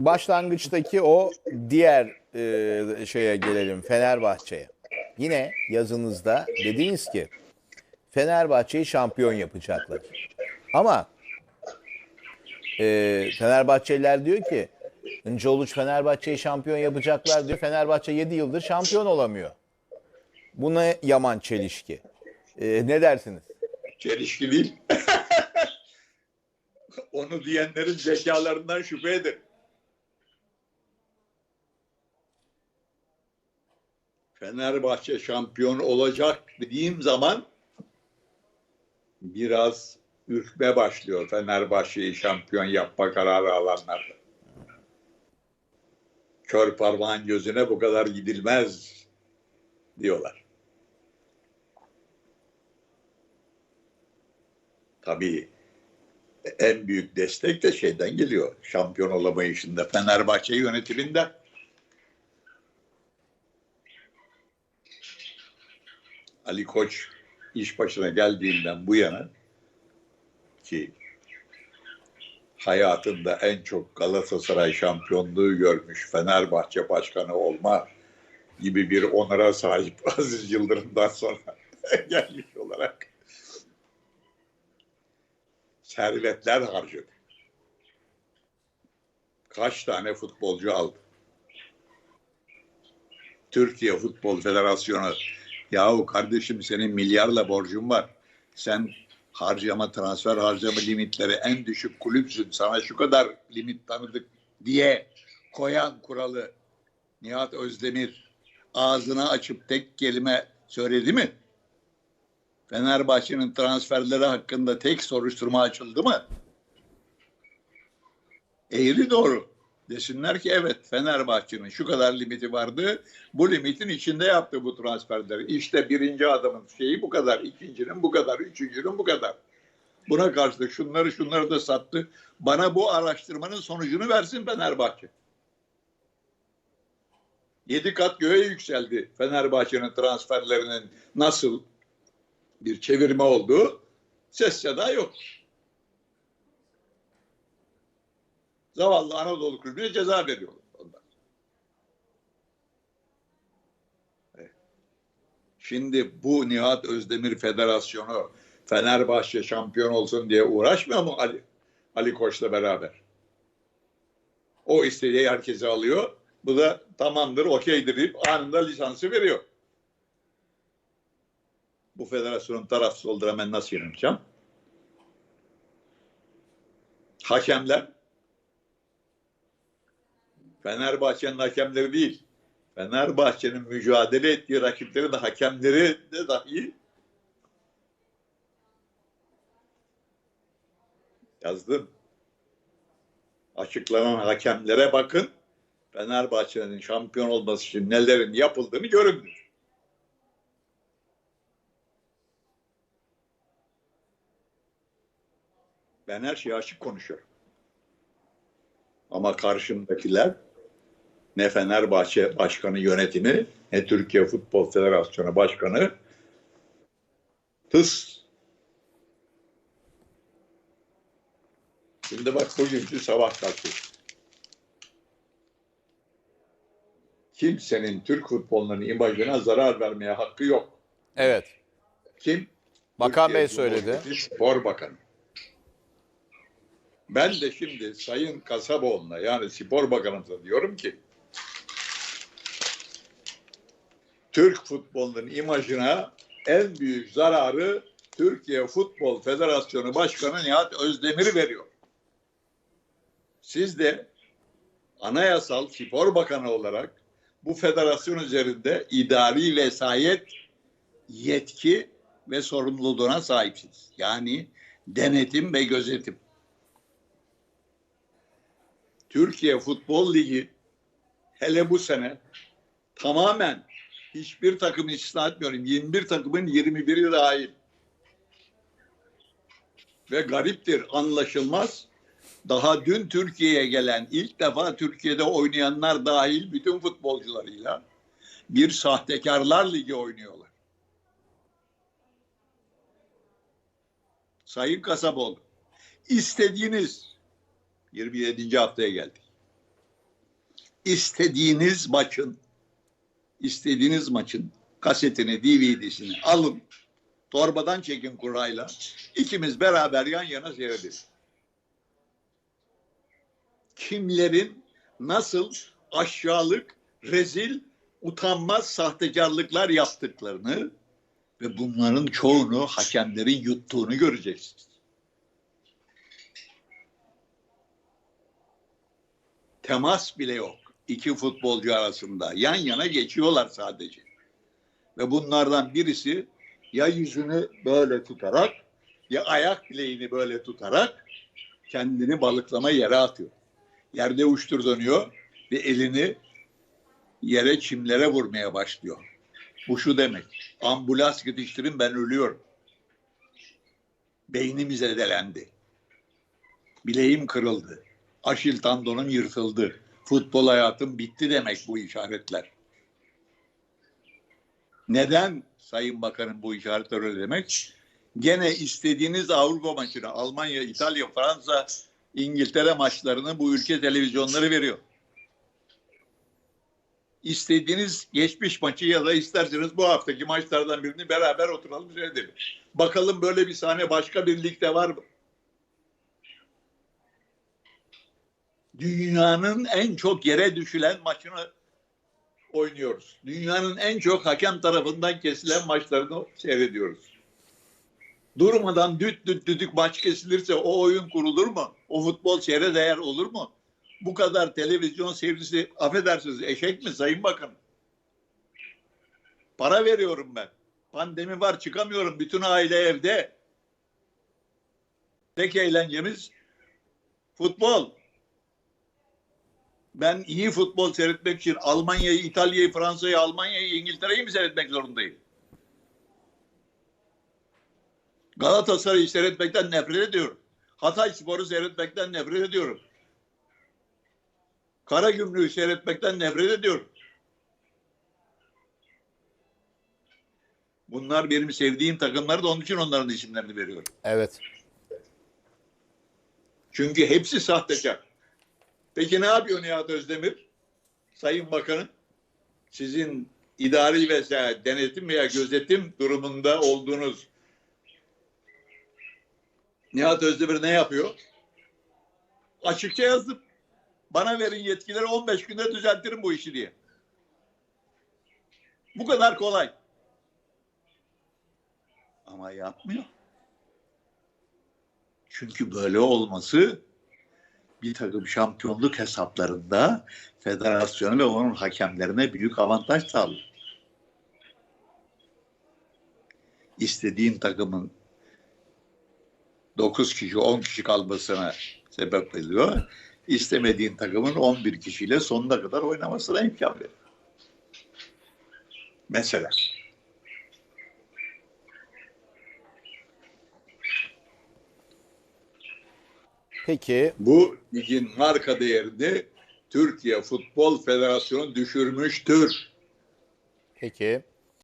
başlangıçtaki o diğer e, şeye gelelim Fenerbahçe'ye. Yine yazınızda dediniz ki Fenerbahçe'yi şampiyon yapacaklar. Ama e, Fenerbahçeliler diyor ki İnce Uluç Fenerbahçe'yi şampiyon yapacaklar diyor. Fenerbahçe 7 yıldır şampiyon olamıyor. Bu ne yaman çelişki. E, ne dersiniz? Çelişki değil. Onu diyenlerin zekalarından şüphe ederim. Fenerbahçe şampiyon olacak dediğim zaman biraz ürkme başlıyor Fenerbahçe'yi şampiyon yapma kararı alanlarda. Kör parmağın gözüne bu kadar gidilmez diyorlar. Tabii en büyük destek de şeyden geliyor. Şampiyon olamayışında Fenerbahçe yönetiminde. Ali Koç iş başına geldiğinden bu yana ki hayatında en çok Galatasaray şampiyonluğu görmüş Fenerbahçe başkanı olma gibi bir onura sahip Aziz Yıldırım'dan sonra gelmiş olarak servetler harcadı. Kaç tane futbolcu aldı? Türkiye Futbol Federasyonu yahu kardeşim senin milyarla borcun var. Sen harcama transfer harcama limitleri en düşük kulüpsün. Sana şu kadar limit tanıdık diye koyan kuralı Nihat Özdemir ağzını açıp tek kelime söyledi mi? Fenerbahçe'nin transferleri hakkında tek soruşturma açıldı mı? Eğri doğru. Desinler ki evet Fenerbahçe'nin şu kadar limiti vardı. Bu limitin içinde yaptı bu transferleri. İşte birinci adamın şeyi bu kadar. ikincinin bu kadar. Üçüncünün bu kadar. Buna karşılık şunları şunları da sattı. Bana bu araştırmanın sonucunu versin Fenerbahçe. Yedi kat göğe yükseldi Fenerbahçe'nin transferlerinin nasıl bir çevirme olduğu ses seda yok. Zavallı Anadolu kulübüne ceza veriyorlar. Evet. Şimdi bu Nihat Özdemir Federasyonu Fenerbahçe şampiyon olsun diye uğraşmıyor mu Ali, Ali Koç'la beraber? O istediği herkese alıyor. Bu da tamamdır, okeydir deyip anında lisansı veriyor bu federasyonun tarafsız olduğuna ben nasıl inanacağım? Hakemler Fenerbahçe'nin hakemleri değil. Fenerbahçe'nin mücadele ettiği rakipleri de hakemleri de dahi yazdım. Açıklanan hakemlere bakın. Fenerbahçe'nin şampiyon olması için nelerin yapıldığını görün. Ben her şeye açık konuşuyorum. Ama karşımdakiler ne Fenerbahçe Başkanı yönetimi ne Türkiye Futbol Federasyonu Başkanı tıs. Şimdi bak bugünkü sabah kalkıyor. Kimsenin Türk futbolunun imajına zarar vermeye hakkı yok. Evet. Kim? Bakan Bey söyledi. Spor Bakanı. Ben de şimdi Sayın Kasaboğlu'na yani spor bakanımıza diyorum ki Türk futbolunun imajına en büyük zararı Türkiye Futbol Federasyonu Başkanı Nihat Özdemir veriyor. Siz de anayasal spor bakanı olarak bu federasyon üzerinde idari vesayet, yetki ve sorumluluğuna sahipsiniz. Yani denetim ve gözetim. Türkiye Futbol Ligi hele bu sene tamamen hiçbir takım istisna etmiyorum. 21 takımın 21'i dahil. Ve gariptir, anlaşılmaz. Daha dün Türkiye'ye gelen, ilk defa Türkiye'de oynayanlar dahil bütün futbolcularıyla bir sahtekarlar ligi oynuyorlar. Sayın Kasaboğlu, istediğiniz 27. haftaya geldik. istediğiniz maçın istediğiniz maçın kasetini, DVD'sini alın. Torbadan çekin kurayla. ikimiz beraber yan yana seyredelim. Kimlerin nasıl aşağılık, rezil, utanmaz sahtekarlıklar yaptıklarını ve bunların çoğunu hakemlerin yuttuğunu göreceksiniz. Temas bile yok iki futbolcu arasında. Yan yana geçiyorlar sadece. Ve bunlardan birisi ya yüzünü böyle tutarak ya ayak bileğini böyle tutarak kendini balıklama yere atıyor. Yerde uçtur dönüyor ve elini yere çimlere vurmaya başlıyor. Bu şu demek. Ambulans yetiştirin ben ölüyorum. Beynim zedelendi. Bileğim kırıldı. Aşil tendonum yırtıldı. Futbol hayatım bitti demek bu işaretler. Neden Sayın Bakanım bu işaretler öyle demek? Gene istediğiniz Avrupa maçını Almanya, İtalya, Fransa, İngiltere maçlarını bu ülke televizyonları veriyor. İstediğiniz geçmiş maçı ya da isterseniz bu haftaki maçlardan birini beraber oturalım seyredelim. Bakalım böyle bir sahne başka bir ligde var mı? Dünyanın en çok yere düşülen maçını oynuyoruz. Dünyanın en çok hakem tarafından kesilen maçlarını seyrediyoruz. Durmadan düt düt düdük maç kesilirse o oyun kurulur mu? O futbol şehre değer olur mu? Bu kadar televizyon seyircisi affedersiniz eşek mi Sayın Bakan? Para veriyorum ben. Pandemi var çıkamıyorum. Bütün aile evde. Tek eğlencemiz futbol. Ben iyi futbol seyretmek için Almanya'yı, İtalya'yı, Fransa'yı, Almanya'yı, İngiltere'yi mi seyretmek zorundayım? Galatasaray'ı seyretmekten nefret ediyorum. Hatay Spor'u seyretmekten nefret ediyorum. Karagümrük'ü seyretmekten nefret ediyorum. Bunlar benim sevdiğim takımlar da onun için onların isimlerini veriyorum. Evet. Çünkü hepsi sahtekar. Peki ne yapıyor Nihat Özdemir? Sayın Bakanım, sizin idari ve denetim veya gözetim durumunda olduğunuz Nihat Özdemir ne yapıyor? Açıkça yazdım. Bana verin yetkileri 15 günde düzeltirim bu işi diye. Bu kadar kolay. Ama yapmıyor. Çünkü böyle olması bir takım şampiyonluk hesaplarında federasyonu ve onun hakemlerine büyük avantaj sağlıyor. İstediğin takımın 9 kişi 10 kişi kalmasına sebep oluyor. İstemediğin takımın 11 kişiyle sonuna kadar oynamasına imkan veriyor. Mesela. Peki Bu ligin marka değerini Türkiye Futbol Federasyonu düşürmüştür. Peki.